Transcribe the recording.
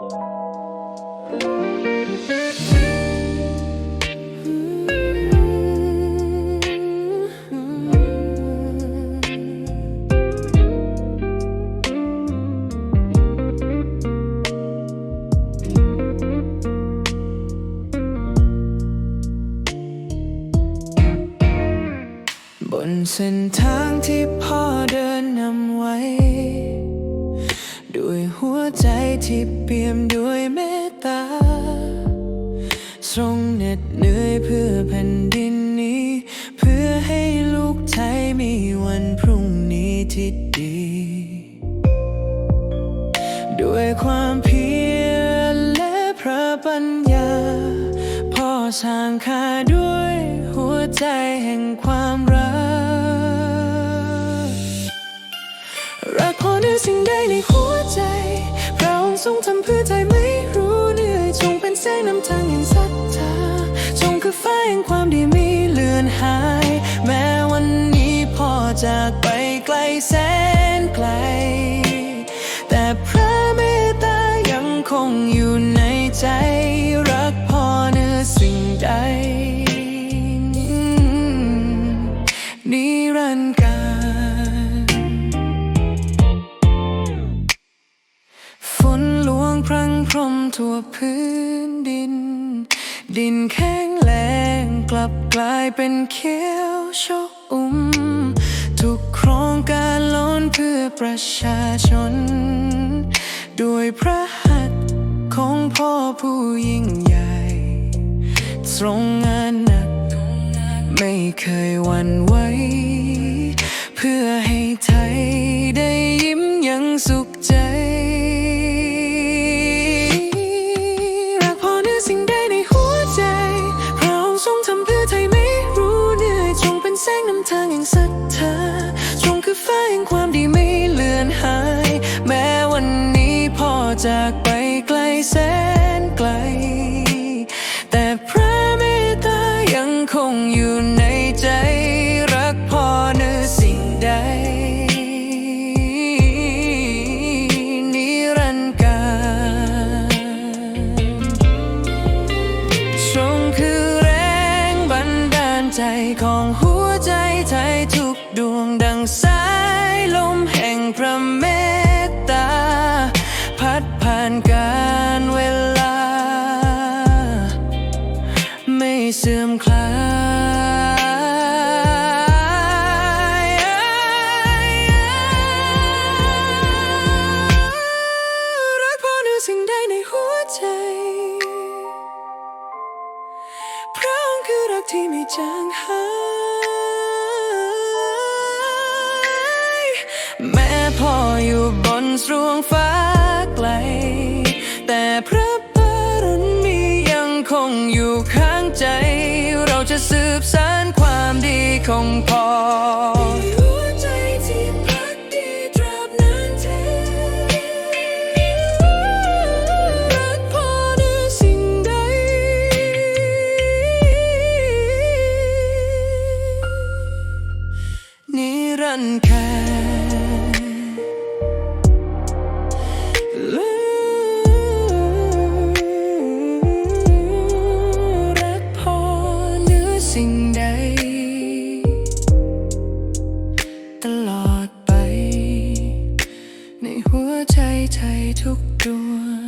บนเส้นทางที่พ่อเดินนำไว้ หัวใจที่เปี่ยมด้วยเมตตา ทรงเหน็ดเหนื่อยเพื่อแผ่นดินนี้ เพื่อให้ลูกไทยมีวันพรุ่งนี้ที่ดี ด้วยความเพียรและพระปัญญา พ่อสร้างข้าด้วยหัวใจแห่งความรัก รักพอเนื้อสิ่งใดในหัวใจ พระองค์ทรงทำเพื่อใจไม่รู้เหนื่อยจงเป็นแสงนำทางแห่งศรัทธาจงคือฟ้าแห่งความดีไม่เลือนหาย แม้วันนี้พ่อจากไปไกลแสน พรมทั่วพื้นดิน ดินแข็งแรงกลับกลายเป็นเขียวชอุ่ม ทุกโครงการล้นเพื่อประชาชน ด้วยพระหัตถ์ของพ่อผู้ยิ่งใหญ่ ทรงงานหนัก ไม่เคยวันไหว จากไปไกลแสนไกล แต่พระเมตตายังคงอยู่ในใจ รักพ่อเหนือสิ่งใด นิรันดร์การทรงคือแรงบันดาลใจของหัวใจไทยทุกดวง เสื่อมคลายรักพ่อเหนือสิ่งใดในหัวใจ พระองค์คือรักที่ไม่จางหายแม้พ่ออยู่บนสรวงฟ้าไกล แต่พระบารมียังคงอยู่ข้าง จะสืบสานความดีของพ่อ สิ่งใด ตลอดไป ในหัวใจไทยทุกดวง